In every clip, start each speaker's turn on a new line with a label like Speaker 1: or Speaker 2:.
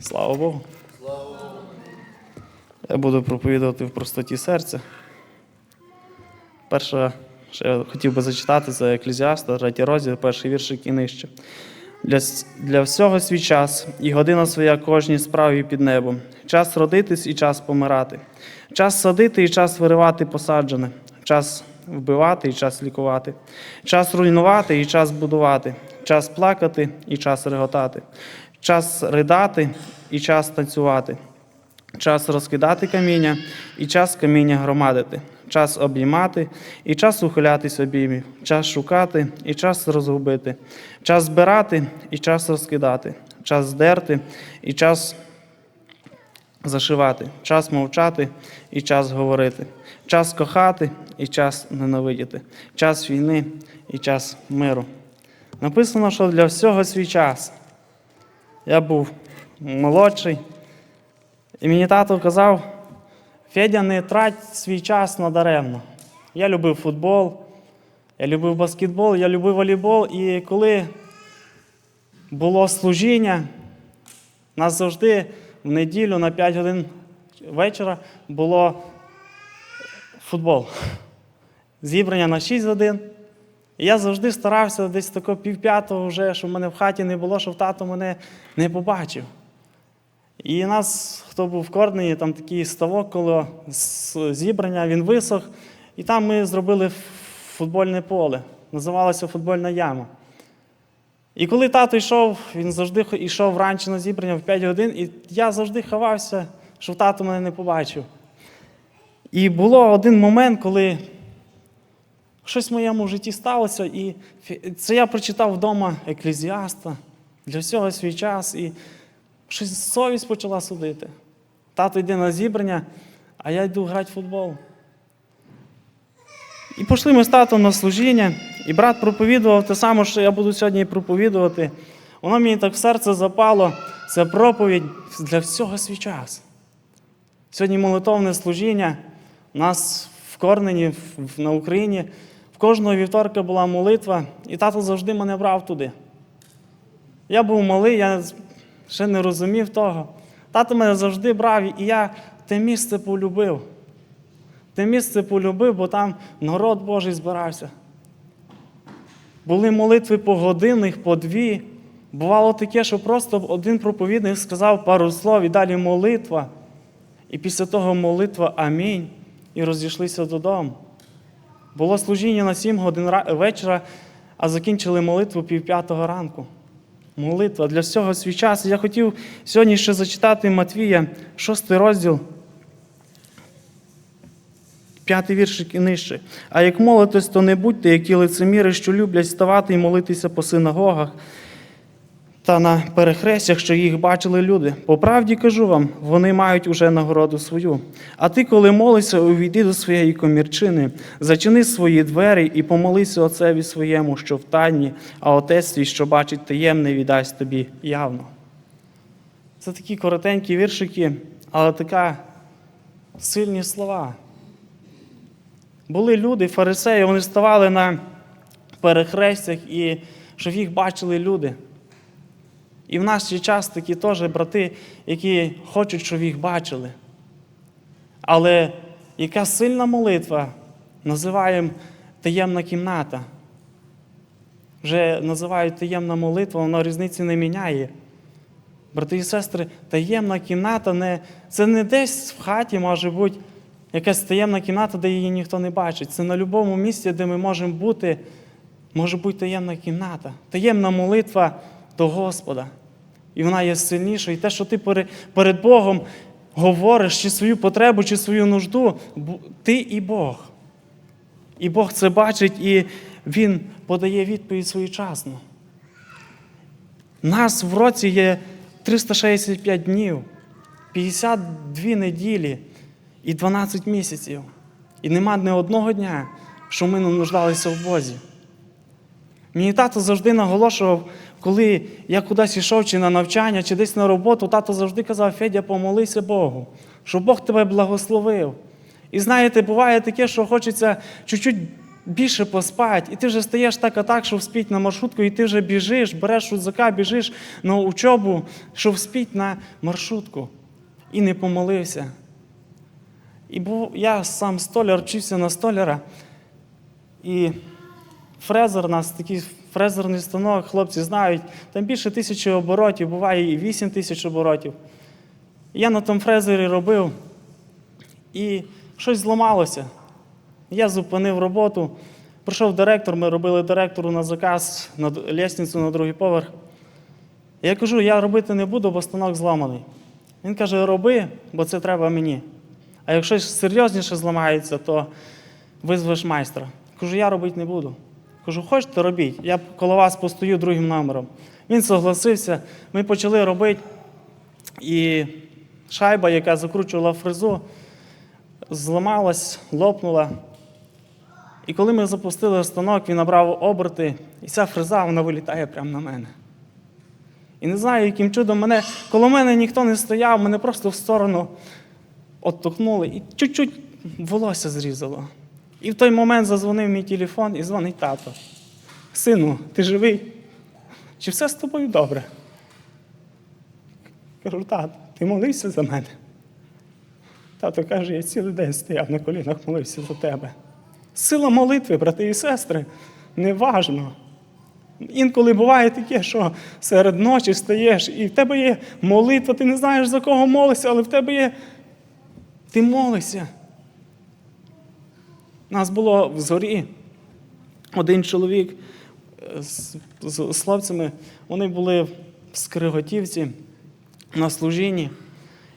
Speaker 1: Слава Богу. Я буду проповідувати в простоті серця. Перше, що я хотів би зачитати, це Еклезіаста, третій розділ, перший віршик і нижче. Для, для всього свій час і година своя кожній справі під небом. Час родитись і час помирати. Час садити і час виривати посаджене. Час вбивати і час лікувати. Час руйнувати і час будувати. Час плакати і час реготати. Час ридати і час танцювати. Час розкидати каміння і час каміння громадити, час обіймати і час ухилятись обіймів, час шукати і час розгубити, час збирати і час розкидати, час здерти і час зашивати, час мовчати і час говорити, час кохати і час ненавидіти, час війни і час миру. Написано, що для всього свій час. Я був молодший. І мені тато казав, Федя, не трать свій час надаремно. Я любив футбол, я любив баскетбол, я любив волейбол. І коли було служіння, нас завжди в неділю на 5 годин вечора було футбол. Зібрання на 6 годин. Я завжди старався десь тако півп'ятого вже, щоб мене в хаті не було, щоб тато мене не побачив. І нас, хто був в Корнені, там такий ставок коло зібрання, він висох. І там ми зробили футбольне поле. Називалося футбольна яма. І коли тато йшов, він завжди йшов вранці на зібрання в 5 годин, і я завжди ховався, щоб тато мене не побачив. І було один момент, коли щось в моєму житті сталося, і це я прочитав вдома еклезіаста для всього свій час. І Щось совість почала судити. Тато йде на зібрання, а я йду грати в футбол. І пішли ми з татом на служіння, і брат проповідував те саме, що я буду сьогодні проповідувати. Воно мені так в серце запало. Це проповідь для всього свій час. Сьогодні молитовне служіння. У нас в Корнені, на Україні, в кожного вівторка була молитва, і тато завжди мене брав туди. Я був малий, я ще не розумів того. Тато мене завжди брав, і я те місце полюбив. Те місце полюбив, бо там народ Божий збирався. Були молитви по годинних, по дві. Бувало таке, що просто один проповідник сказав пару слов і далі молитва. І після того молитва Амінь. І розійшлися додому. Було служіння на 7 годин вечора, а закінчили молитву пів п'ятого ранку. Молитва для всього свій час. Я хотів сьогодні ще зачитати Матвія, шостий розділ, п'ятий віршик і нижче. А як молитесь, то не будьте, які лицеміри, що люблять ставати і молитися по синагогах та на перехрестях, що їх бачили люди. По правді кажу вам, вони мають уже нагороду свою. А ти, коли молишся, увійди до своєї комірчини, зачини свої двері і помолися отцеві своєму, що в тайні, а отець твій, що бачить таємне, віддасть тобі явно. Це такі коротенькі віршики, але така сильні слова. Були люди, фарисеї, вони ставали на перехрестях, і щоб їх бачили люди. І в нас є час такі теж брати, які хочуть, щоб їх бачили. Але яка сильна молитва називаємо таємна кімната. Вже називають таємна молитва, вона різниці не міняє. Брати і сестри, таємна кімната не, це не десь в хаті може бути якась таємна кімната, де її ніхто не бачить. Це на будь-якому місці, де ми можемо бути, може бути таємна кімната, таємна молитва до Господа. І вона є сильнішою. І те, що ти перед Богом говориш чи свою потребу, чи свою нужду, ти і Бог. І Бог це бачить, і Він подає відповідь своєчасно. Нас в році є 365 днів, 52 неділі і 12 місяців. І нема ні одного дня, що ми не нуждалися в Бозі. Мені тато завжди наголошував, коли я кудись йшов, чи на навчання, чи десь на роботу, тато завжди казав, Федя, помолися Богу, щоб Бог тебе благословив. І знаєте, буває таке, що хочеться чуть-чуть більше поспать, і ти вже стаєш так, а так, що вспіть на маршрутку, і ти вже біжиш, береш рюкзака, біжиш на учобу, що вспіть на маршрутку. І не помолився. І був, я сам столяр, вчився на столяра. І фрезер нас такий фрезерний станок, хлопці знають, там більше тисячі оборотів, буває і 8 тисяч оборотів. Я на тому фрезері робив, і щось зламалося. Я зупинив роботу. Прийшов директор, ми робили директору на заказ на лестницю на другий поверх. Я кажу, я робити не буду, бо станок зламаний. Він каже, роби, бо це треба мені. А якщо серйозніше зламається, то визвеш майстра. Кажу, я робити не буду. Кажу, хочете робіть, я коло вас постою другим номером. Він согласився, ми почали робити, і шайба, яка закручувала фрезу, зламалась, лопнула. І коли ми запустили станок, він набрав оберти, і ця фреза вона вилітає прямо на мене. І не знаю, яким чудом мене, коло мене ніхто не стояв, мене просто в сторону оттукнули і чуть-чуть волосся зрізало. І в той момент зазвонив мій телефон і дзвонить тато. Сину, ти живий? Чи все з тобою добре? Кажу, тато, ти молився за мене? Тато каже, я цілий день стояв на колінах, молився за тебе. Сила молитви, брати і сестри, неважно. Інколи буває таке, що серед ночі стаєш, і в тебе є молитва, ти не знаєш, за кого молишся, але в тебе є. Ти молишся. Нас було в зорі один чоловік е, з, з, хлопцями, вони були в Скриготівці на служінні.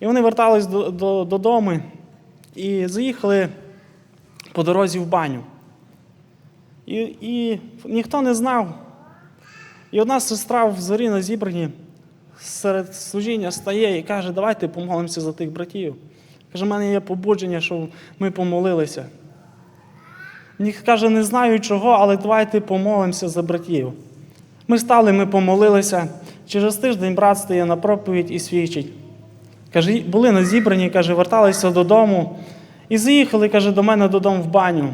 Speaker 1: І вони вертались до, до, додому і заїхали по дорозі в баню. І, і ніхто не знав. І одна сестра в зорі на зібранні серед служіння стає і каже, давайте помолимося за тих братів. Каже, в мене є побудження, що ми помолилися. Ні, каже, не знаю чого, але давайте помолимося за братів. Ми стали, ми помолилися. Через тиждень брат стає на проповідь і свідчить. Каже, були на зібранні, каже, верталися додому і заїхали, каже, до мене додому в баню.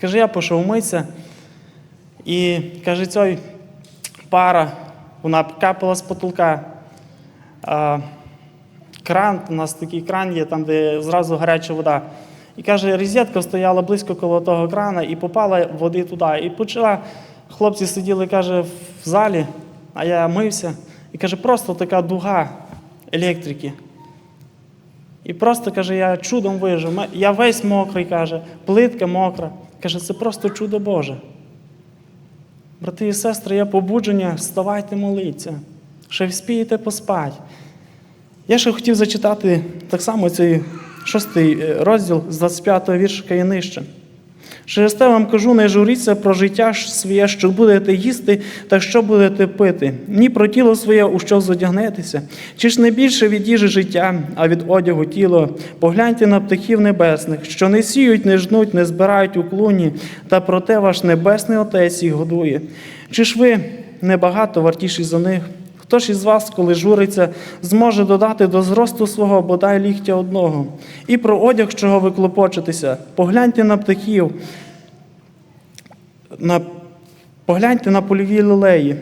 Speaker 1: Каже, я пішов митися. І каже, цей пара, вона капала з потолка. Кран, у нас такий кран є, там, де зразу гаряча вода. І каже, розетка стояла близько коло того крана і попала води туди. І почала, хлопці сиділи, каже, в залі, а я мився. І каже, просто така дуга електрики. І просто каже, я чудом вижив. Я весь мокрий, каже, плитка мокра. Каже, це просто чудо Боже. Брати і сестри, є побудження, вставайте моліться, ще вспієте поспати. Я ще хотів зачитати так само цей шостий е, розділ з 25-го віршика і нижче. Через те вам кажу, не журіться про життя своє, що будете їсти та що будете пити, ні про тіло своє, у що зодягнетеся. Чи ж не більше від їжі життя, а від одягу тіло? Погляньте на птахів небесних, що не сіють, не жнуть, не збирають у клуні, та проте ваш небесний Отець їх годує. Чи ж ви небагато вартіші за них? Хто ж із вас, коли журиться, зможе додати до зросту свого бодай ліктя одного? І про одяг, чого ви клопочетеся, погляньте на птахів, на... погляньте на польові лілеї,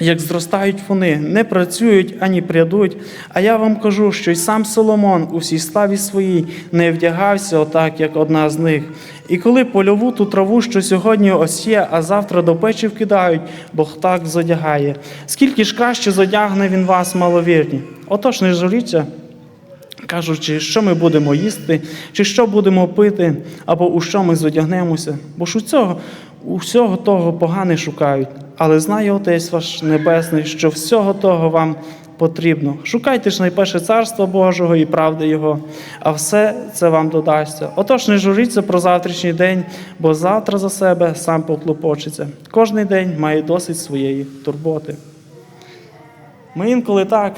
Speaker 1: як зростають вони, не працюють ані прядуть. А я вам кажу, що й сам Соломон у всій славі своїй не вдягався отак, як одна з них. І коли польову ту траву, що сьогодні осє, а завтра до печі вкидають, Бог так зодягає. Скільки ж краще зодягне він вас, маловірні? Отож, не журіться, кажучи, що ми будемо їсти, чи що будемо пити, або у що ми зодягнемося. Бо ж у цього, у всього того погане шукають, але знає Отець ваш Небесний, що всього того вам потрібно. Шукайте ж найперше царство Божого і правди Його, а все це вам додасться. Отож, не журіться про завтрашній день, бо завтра за себе сам поклопочеться. Кожний день має досить своєї турботи. Ми інколи так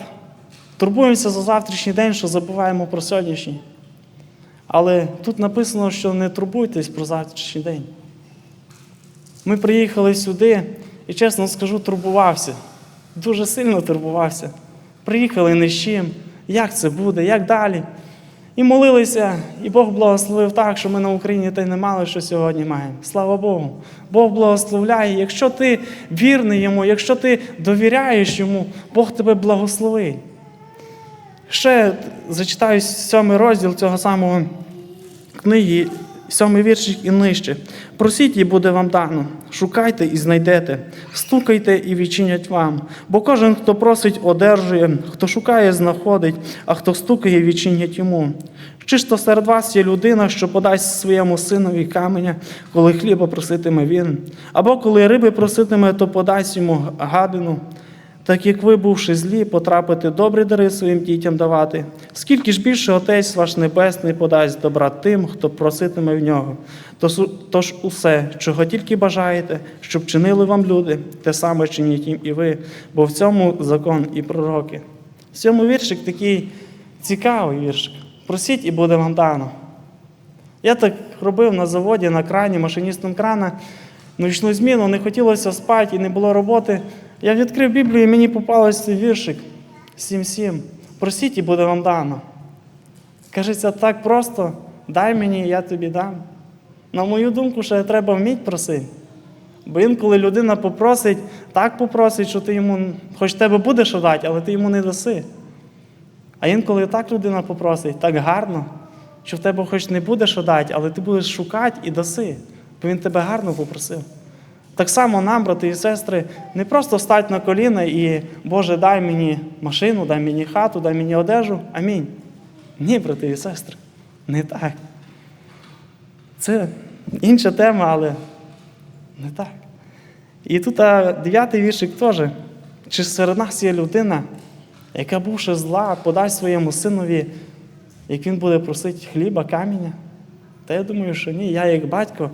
Speaker 1: турбуємося за завтрашній день, що забуваємо про сьогоднішній. Але тут написано, що не турбуйтесь про завтрашній день. Ми приїхали сюди і, чесно скажу, турбувався. Дуже сильно турбувався. Приїхали не з чим. Як це буде, як далі? І молилися, і Бог благословив так, що ми на Україні та й не мали, що сьогодні маємо. Слава Богу. Бог благословляє. Якщо ти вірний йому, якщо ти довіряєш йому, Бог тебе благословить. Ще зачитаю сьомий розділ цього самого книги, сьомий віршик і нижче. Просіть, і буде вам дано. Шукайте і знайдете, стукайте і відчинять вам. Бо кожен, хто просить, одержує, хто шукає, знаходить, а хто стукає, відчинять йому. Чи ж то серед вас є людина, що подасть своєму синові каменя, коли хліба проситиме він, або коли риби проситиме, то подасть йому гадину. Так як ви, бувши злі, потрапите добрі дари своїм дітям давати, скільки ж більше Отець ваш Небесний подасть добра тим, хто проситиме в нього. Тож, усе, чого тільки бажаєте, щоб чинили вам люди, те саме чиніть їм і ви, бо в цьому закон і пророки. В цьому віршик такий цікавий віршик. Просіть і буде вам дано. Я так робив на заводі, на крані, машиністом крана. Ночну зміну, не хотілося спати і не було роботи. Я відкрив Біблію і мені попався цей віршик 7.7. Просіть і буде вам дано. Кажеться, так просто, дай мені, я тобі дам. На мою думку, ще треба вміти просити. Бо інколи людина попросить, так попросить, що ти йому, хоч тебе буде що дати, але ти йому не даси. А інколи так людина попросить, так гарно, що в тебе хоч не буде що дати, але ти будеш шукати і даси, бо він тебе гарно попросив. Так само нам, брати і сестри, не просто стати на коліна і, Боже, дай мені машину, дай мені хату, дай мені одежу. Амінь. Ні, брати і сестри, не так. Це інша тема, але не так. І тут дев'ятий віршик теж. Чи серед нас є людина, яка бувши зла, подасть своєму синові, як він буде просити хліба, каміння? Та я думаю, що ні, я як батько,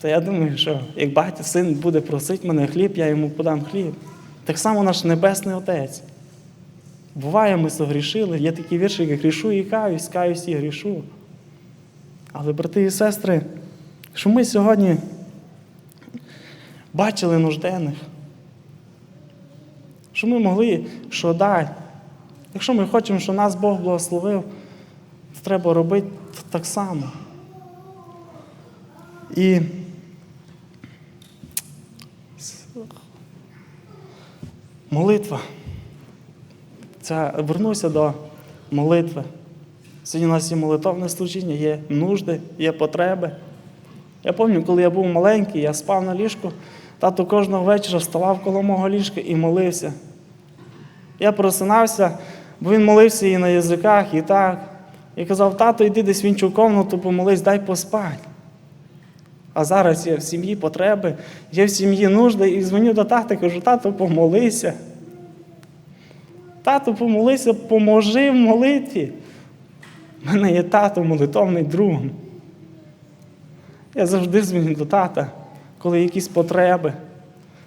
Speaker 1: то я думаю, що як батько, син буде просити мене хліб, я йому подам хліб. Так само наш Небесний Отець. Буває, ми согрішили, є такі вірші, як грішу і каюсь, каюсь і грішу. Але, брати і сестри, що ми сьогодні бачили нужденних, що ми могли що дати. Якщо ми хочемо, щоб нас Бог благословив, то треба робити так само. І молитва. Це, вернуся до молитви. Сьогодні у нас є молитовне служіння, є нужди, є потреби. Я пам'ятаю, коли я був маленький, я спав на ліжку, тато кожного вечора вставав коло мого ліжка і молився. Я просинався, бо він молився і на язиках, і так. І казав, тато, йди десь в іншу комнату, помолись, дай поспати. А зараз є в сім'ї потреби, є в сім'ї нужди, і дзвоню до тата, кажу, тато, помолися. Тато, помолися, поможи в молитві. У мене є тато молитовний другом. Я завжди дзвоню до тата, коли якісь потреби.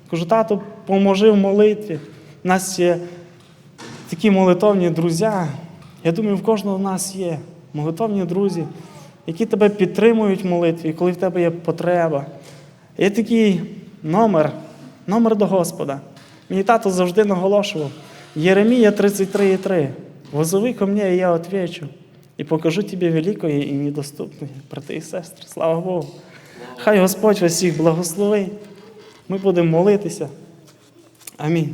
Speaker 1: Кажу, тато, поможи в молитві. У нас є такі молитовні друзі. Я думаю, в кожного з нас є молитовні друзі, які тебе підтримують в молитві, коли в тебе є потреба. Є такий номер, номер до Господа. Мій тато завжди наголошував. Єремія 33,3. Возови ко мне, і я отвечу. І покажу тобі великое і недоступне, брати і сестри. Слава Богу. Хай Господь вас всіх благословить. Ми будемо молитися. Амінь.